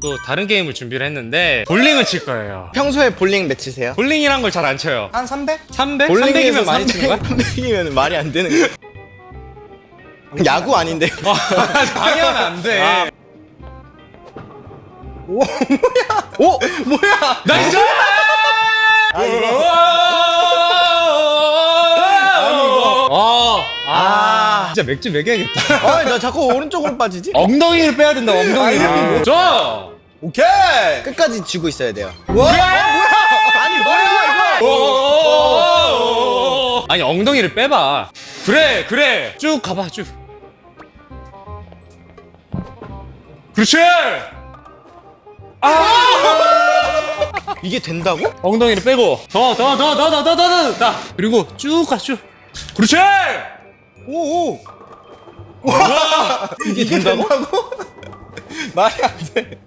또 다른 게임을 준비를 했는데 볼링을 칠 거예요. 평소에 볼링 몇 치세요? 볼링이란 걸 잘 안 쳐요. 한 300? 300? 300이면 많이 치는 거야? 300이면 말이 안 되는 거야. 야구 아닌데요? 방해하면 안 돼. 아. 오, 뭐야? 오, 뭐야? 나이스! 아, 이거. 아, 아, 아. 진짜 맥주 먹여야겠다. 아, 나 자꾸 오른쪽으로 빠지지? 엉덩이를 빼야 된다, 엉덩이를. 아, 뭐- 자! 오케이! 끝까지 쥐고 있어야 돼요. 와! 뭐야? 아니, 뭐야, 이거? 오! 아니, 엉덩이를 빼봐. 그래, 그래. 쭉 가봐, 쭉. 그렇지! 이게 된다고? 엉덩이를 빼고. 더, 더, 더, 더, 더, 더, 더, 더. 자, 그리고 쭉 가, 쭉. 그렇지! 오, 오. 와! 이게 된다고? 말이 안 돼.